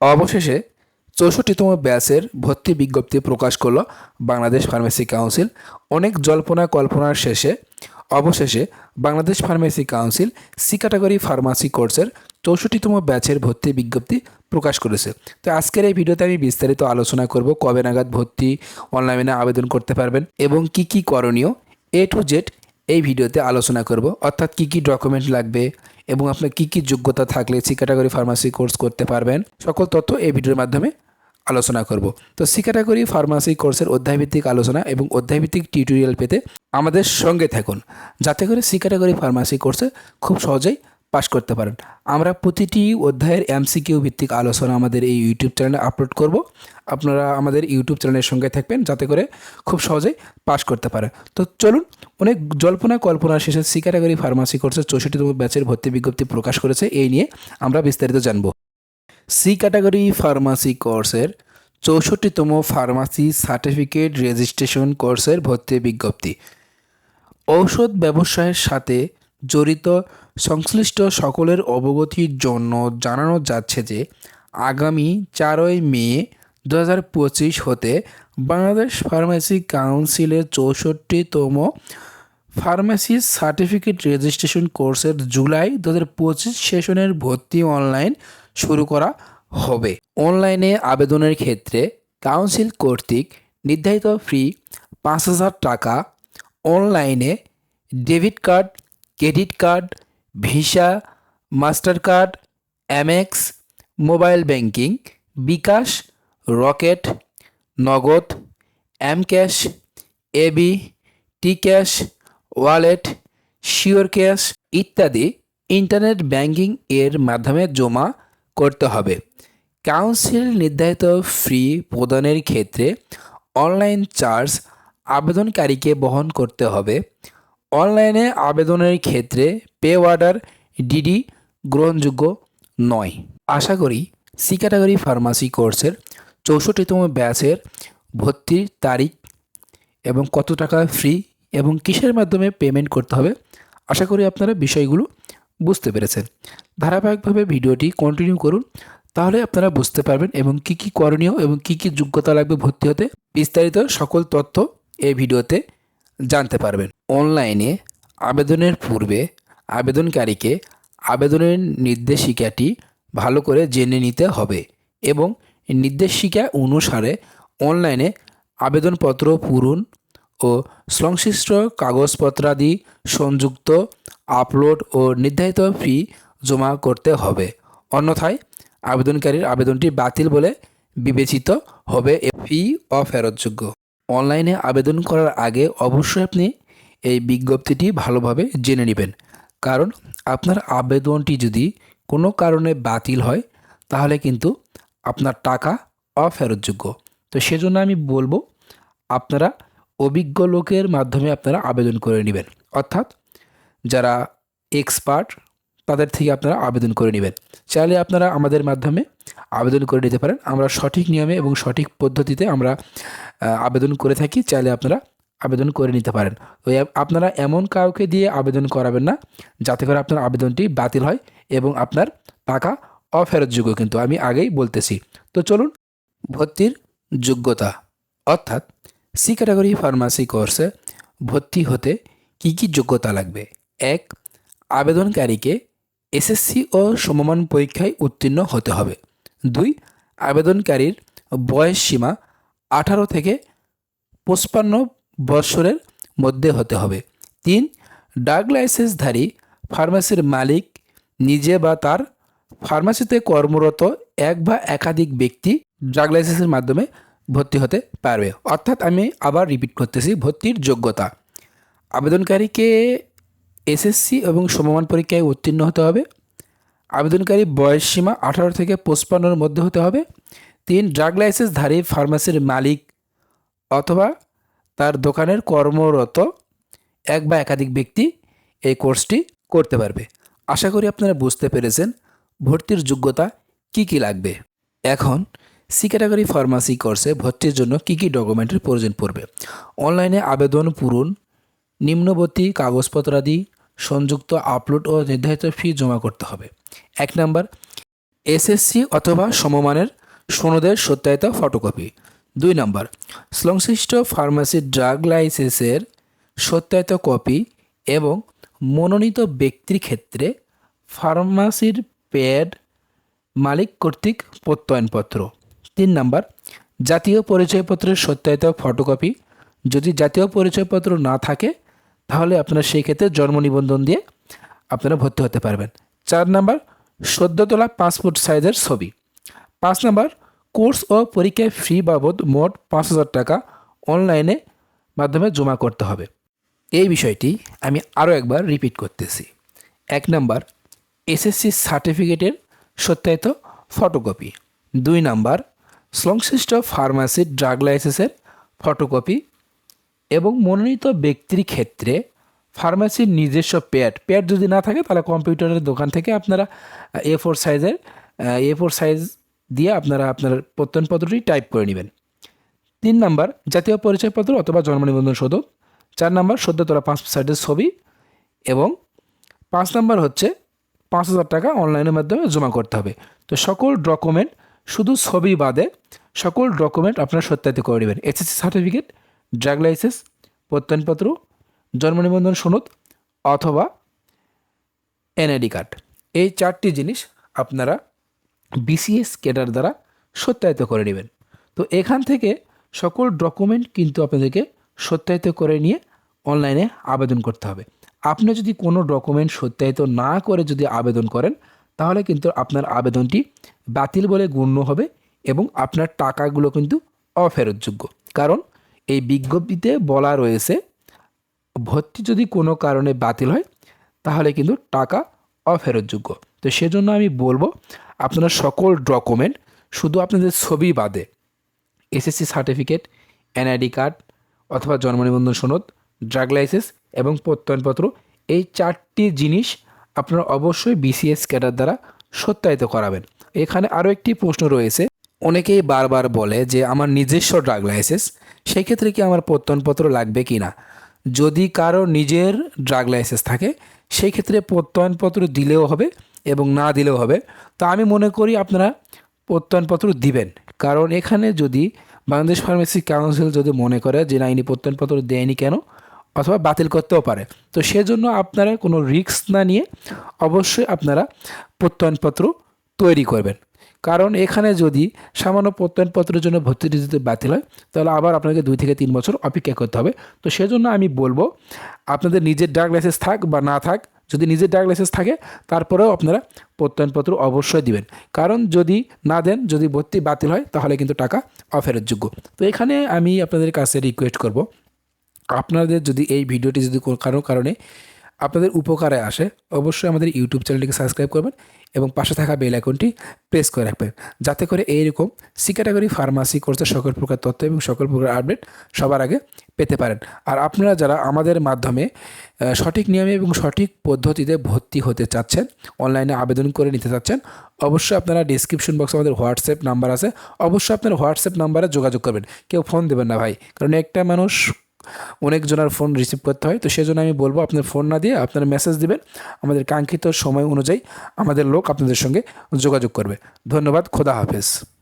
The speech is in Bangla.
অবশেষে চৌষট্টিতম ব্যাচের ভর্তি বিজ্ঞপ্তি প্রকাশ করল বাংলাদেশ ফার্মেসি কাউন্সিল। অনেক জল্পনা কল্পনার শেষে অবশেষে Bangladesh pharmacy council C category pharmacy কোর্সের চৌষট্টিতম ব্যাচের ভর্তি বিজ্ঞপ্তি প্রকাশ করেছে। তো আজকের এই ভিডিওতে আমি বিস্তারিত আলোচনা করব কবে নাগাদ ভর্তি অনলাইনে আবেদন করতে পারবেন এবং কি কি করণীয় এ টু জেড এই ভিডিওতে আলোচনা করব। অর্থাৎ কি কি ডকুমেন্ট লাগবে এবং আপনার কি কি যোগ্যতা থাকলে সি ক্যাটাগরি ফার্মাসি কোর্স করতে পারবেন, সকল তথ্য এই ভিডিওর মাধ্যমে আলোচনা করব। তো সি ক্যাটাগরি ফার্মাসি কোর্সের অধ্যায়ভিত্তিক আলোচনা এবং অধ্যায়ভিত্তিক টিউটোরিয়াল পেতে আমাদের সঙ্গে থাকুন। যাতে করে সি ক্যাটাগরি ফার্মাসি কোর্সে খুব সহজেই পাশ করতে পারেন। আমরা প্রতিটি অধ্যায়ের এমসিকিউ ভিত্তিক আলোচনা আমাদের এই ইউটিউব চ্যানেলে আপলোড করব। আপনারা আমাদের ইউটিউব চ্যানেলের সঙ্গে থাকবেন যাতে করে খুব সহজেই পাশ করতে পারেন। তো চলুন, অনেক জল্পনা কল্পনা শেষে সি ক্যাটাগরি ফার্মাসি কোর্সের চৌষট্টিতম ব্যাচের ভর্তি বিজ্ঞপ্তি প্রকাশ করেছে, এই নিয়ে আমরা বিস্তারিত জানব। সি ক্যাটাগরি ফার্মাসি কোর্সের চৌষট্টিতম ফার্মাসি সার্টিফিকেট রেজিস্ট্রেশন কোর্সের ভর্তি বিজ্ঞপ্তি। ঔষধ ব্যবসায়ের সাথে জড়িত সংশ্লিষ্ট সকলের অবগতির জন্য জানানো যাচ্ছে যে আগামী চারই মে দু হাজার পঁচিশ হতে বাংলাদেশ ফার্মেসি কাউন্সিলের চৌষট্টিতম ফার্মেসি সার্টিফিকেট রেজিস্ট্রেশন কোর্সের জুলাই দু হাজার পঁচিশ সেশনের ভর্তি অনলাইন শুরু করা হবে। অনলাইনে আবেদনের ক্ষেত্রে কাউন্সিল কর্তৃক নির্ধারিত ফি পাঁচ হাজার টাকা। অনলাইনে debit card credit card, Visa Mastercard Amex mobile banking, bKash, Rocket, Nagad mCash AB T cash wallet, sure cash ইত্যাদি ইন্টারনেট ব্যাংকিং এর মাধ্যমে জমা করতে হবে। কাউন্সিল নির্ধারিত ফি প্রদানের ক্ষেত্রে অনলাইন চার্জ আবেদনকারীকে বহন করতে হবে। অনলাইনে আবেদনের ক্ষেত্রে পে অর্ডার ডিডি গ্রহণযোগ্য নয়। আশা করি সি ক্যাটাগরি ফার্মাসি কোর্সের চৌষট্টিতম ব্যাচের ভর্তির তারিখ এবং কত টাকা ফ্রি এবং কিসের মাধ্যমে পেমেন্ট করতে হবে, আশা করি আপনারা বিষয়গুলো বুঝতে পেরেছেন। ধারাবাহিকভাবে ভিডিওটি কন্টিনিউ করুন, তাহলে আপনারা বুঝতে পারবেন এবং কি কি করণীয় এবং কি কি যোগ্যতা লাগবে ভর্তি হতে বিস্তারিত সকল তথ্য এই ভিডিওতে জানতে পারবেন। অনলাইনে আবেদনের পূর্বে আবেদনকারীকে আবেদনের নির্দেশিকাটি ভালো করে জেনে নিতে হবে এবং নির্দেশিকা অনুসারে অনলাইনে আবেদনপত্র পূরণ ও সংশ্লিষ্ট কাগজপত্রাদি সংযুক্ত, আপলোড ও নির্ধারিত ফি জমা করতে হবে। অন্যথায় আবেদনকারীর আবেদনটি বাতিল বলে বিবেচিত হবে। ফি অফেরতযোগ্য। অনলাইনে আবেদন করার আগে অবশ্যই আপনি এই বিজ্ঞপ্তিটি ভালোভাবে জেনে নেবেন। কারণ আপনার আবেদনটি যদি কোনো কারণে বাতিল হয়, তাহলে কিন্তু আপনার টাকা অফেরতযোগ্য। তো সেজন্য আমি বলব, আপনারা অভিজ্ঞ লোকের মাধ্যমে আপনারা আবেদন করে নেবেন। অর্থাৎ যারা এক্সপার্ট, তাদের থেকে আপনারা আবেদন করে নেবেন। চাইলে আপনারা আমাদের মাধ্যমে আবেদন করে নিতে পারেন। আমরা সঠিক নিয়মে এবং সঠিক পদ্ধতিতে আমরা আবেদন করে থাকি। চাইলে আপনারা আবেদন করে নিতে পারেন। তো আপনারা এমন কাউকে দিয়ে আবেদন করাবেন না, যাতে করে আপনার আবেদনটি বাতিল হয় এবং আপনার টাকা অফেরতযোগ্য। কিন্তু আমি আগেই বলতেছি, তো চলুন ভর্তির যোগ্যতা, অর্থাৎ সি ক্যাটাগরি ফার্মাসি কোর্সে ভর্তি হতে কি কি যোগ্যতা লাগবে? এক, আবেদনকারীকে এসএসসি ও সমমান পরীক্ষায় উত্তীর্ণ হতে হবে। দুই, আবেদনকারীর বয়স সীমা আঠারো থেকে পঁচপান্ন বৎসরের মধ্যে হতে হবে। তিন ড্রাগ লাইসেন্সধারী ফার্মাসির মালিক নিজে বা তার ফার্মাসিতে কর্মরত এক বা একাধিক ব্যক্তি ড্রাগ লাইসেন্সের মাধ্যমে ভর্তি হতে পারবে। অর্থাৎ আমি আবার রিপিট করতেছি, ভর্তির যোগ্যতা। আবেদনকারীকে এসএসসি এবং সমমান পরীক্ষায় উত্তীর্ণ হতে হবে। আবেদনকারী বয়স সীমা আঠারো থেকে পঁচপান্নর মধ্যে হতে হবে। তিন ড্রাগ লাইসেন্সধারী ফার্মাসির মালিক অথবা তার দোকানের কর্মরত এক বা একাধিক ব্যক্তি এই কোর্সটি করতে পারবে। আশা করি আপনারা বুঝতে পেরেছেন ভর্তির যোগ্যতা কি কি লাগবে। এখন সি ক্যাটাগরি ফার্মাসি কোর্সে ভর্তির জন্য কি কি ডকুমেন্টের প্রয়োজন পড়বে? অনলাইনে আবেদন পূরণ, নিম্নবর্তী কাগজপত্রাদি, সংযুক্ত আপলোড ও নির্ধারিত ফি জমা করতে হবে। এক নাম্বার এসএসসি অথবা সমমানের সনদের সত্যায়িত ফটোকপি দুই নম্বর, সংশ্লিষ্ট ফার্মাসির ড্রাগ লাইসেন্সের সত্যায়িত কপি এবং মনোনীত ব্যক্তির ক্ষেত্রে ফার্মাসির প্যাড মালিক কর্তৃক প্রত্যয়নপত্র। তিন নম্বর, জাতীয় পরিচয়পত্রের সত্যায়িত ফটোকপি। যদি জাতীয় পরিচয়পত্র না থাকে, তাহলে আপনারা সেই ক্ষেত্রে জন্ম নিবন্ধন দিয়ে আপনারা ভর্তি হতে পারবেন। চার নাম্বার সদ্য তোলা পাসপোর্ট সাইজের ছবি। পাঁচ নাম্বার কোর্স ও পরীক্ষায় ফি বাবদ মোট পাঁচ হাজার টাকা অনলাইনে মাধ্যমে জমা করতে হবে। এই বিষয়টি আমি আরও একবার রিপিট করতেছি। এক নাম্বার, এসএসসি সার্টিফিকেটের সত্যায়িত ফটোকপি। দুই নাম্বার, সংশ্লিষ্ট ফার্মাসির ড্রাগ লাইসেন্সের ফটোকপি এবং মনোনীত ব্যক্তির ক্ষেত্রে ফার্মাসির নিজস্ব প্যাড। প্যাড যদি না থাকে, তাহলে কম্পিউটারের দোকান থেকে আপনারা এ ফোর সাইজের এ ফোর সাইজ দিয়ে আপনারা আপনার প্রত্যয়নপত্রটি টাইপ করে নেবেন। তিন নাম্বার, জাতীয় পরিচয়পত্র অথবা জন্ম নিবন্ধন সদক চার নাম্বার, সদ্য তোলা পাঁচ সাইডের ছবি। এবং পাঁচ নাম্বার হচ্ছে পাঁচ হাজার টাকা অনলাইনের মাধ্যমে জমা করতে হবে। তো সকল ডকুমেন্ট শুধু ছবি বাদে সকল ডকুমেন্ট আপনারা সত্যায়িত করে নেবেন। এসএসসি সার্টিফিকেট ড্রাগ লাইসেন্স প্রত্যয়নপত্র, জন্ম নিবন্ধন সনদ অথবা এনআইডি কার্ড এই চারটি জিনিস আপনারা বিসিএস ক্যাডার দ্বারা সত্যায়িত করে নেবেন। তো এখান থেকে সকল ডকুমেন্ট কিন্তু আপনাদেরকে সত্যায়িত করে নিয়ে অনলাইনে আবেদন করতে হবে। আপনি যদি কোনো ডকুমেন্ট সত্যায়িত না করে যদি আবেদন করেন, তাহলে কিন্তু আপনার আবেদনটি বাতিল বলে গণ্য হবে এবং আপনার টাকাগুলো কিন্তু অফেরতযোগ্য। কারণ এই বিজ্ঞপ্তিতে বলা রয়েছে, ভর্তি যদি কোনো কারণে বাতিল হয়, তাহলে কিন্তু টাকা অফেরতযোগ্য। তো সেজন্য আমি বলব আপনার সকল ডকুমেন্ট শুধু আপনাদের ছবি বাদে এসএসসি সার্টিফিকেট এনআইডি কার্ড অথবা জন্ম নিবন্ধন সনদ ড্রাগ লাইসেন্স এবং প্রত্যয়নপত্র, এই চারটি জিনিস আপনারা অবশ্যই বিসিএস ক্যাডার দ্বারা সত্যায়িত করাবেন। এখানে আরও একটি প্রশ্ন রয়েছে। অনেকেই বারবার বলে যে আমার নিজস্ব ড্রাগ লাইসেন্স সেই ক্ষেত্রে কি আমার প্রত্যয়নপত্র লাগবে কি না যদি কারও নিজের ড্রাগ লাইসেন্স থাকে সেই ক্ষেত্রে প্রত্যয়নপত্র দিলেও হবে এবং না দিলেও হবে। তো আমি মনে করি আপনারা প্রত্যয়নপত্র দিবেন। কারণ এখানে যদি বাংলাদেশ ফার্মেসি কাউন্সিল যদি মনে করে যে না, ইনি প্রত্যয়নপত্র দেয়নি কেন? অথবা বাতিল করতেও পারে। তো সেজন্য আপনারা কোনো রিস্ক না নিয়ে অবশ্যই আপনারা প্রত্যয়নপত্র তৈরি করবেন। কারণ এখানে যদি সামান্য প্রত্যয়নপত্রের জন্য ভর্তিটি যদি বাতিল হয়, তাহলে আবার আপনাকে দুই থেকে তিন বছর অপেক্ষা করতে হবে। তো সেজন্য আমি বলব, আপনাদের নিজের ড্রাগ লাইসেন্স থাক বা না থাক যদি নিজের ড্রাইভিং লাইসেন্স থাকে, তারপরেও আপনারা প্রত্যয়নপত্র অবশ্যই দিবেন। কারণ যদি না দেন, যদি ভর্তি বাতিল হয়, তাহলে কিন্তু টাকা অফেরতযোগ্য। তো এখানে আমি আপনাদের কাছে রিকোয়েস্ট করব। আপনাদের যদি এই ভিডিওটি যদি কারও কারণে আপনাদের উপকারে আসে, অবশ্যই আমাদের ইউটিউব চ্যানেলটিকে সাবস্ক্রাইব করবেন এবং পাশে থাকা বেল আইকনটি প্রেস করে রাখবেন। যাতে করে এইরকম সি ক্যাটাগরি ফার্মাসি কোর্সের সকল প্রকার তথ্য এবং সকল প্রকার আপডেট সবার আগে পেতে পারেন। আর আপনারা যারা আমাদের মাধ্যমে সঠিক নিয়মে এবং সঠিক পদ্ধতিতে ভর্তি হতে চাচ্ছেন, অনলাইনে আবেদন করে নিতে চাচ্ছেন, অবশ্যই আপনারা ডিসক্রিপশন বক্সে আমাদের হোয়াটসঅ্যাপ নাম্বার আছে। অবশ্যই আপনার হোয়াটসঅ্যাপ নাম্বারে যোগাযোগ করবেন। কেউ ফোন দেবেন না ভাই, কারণ একটা মানুষ অনেকজনের ফোন রিসিভ করতে হয়। তো সেজন্য আমি বলব, আপনার ফোন না দিয়ে আপনারা মেসেজ দিবেন। আমাদের কাঙ্ক্ষিত সময় অনুযায়ী আমাদের লোক আপনাদের সঙ্গে যোগাযোগ করবে। ধন্যবাদ, খোদা হাফেজ।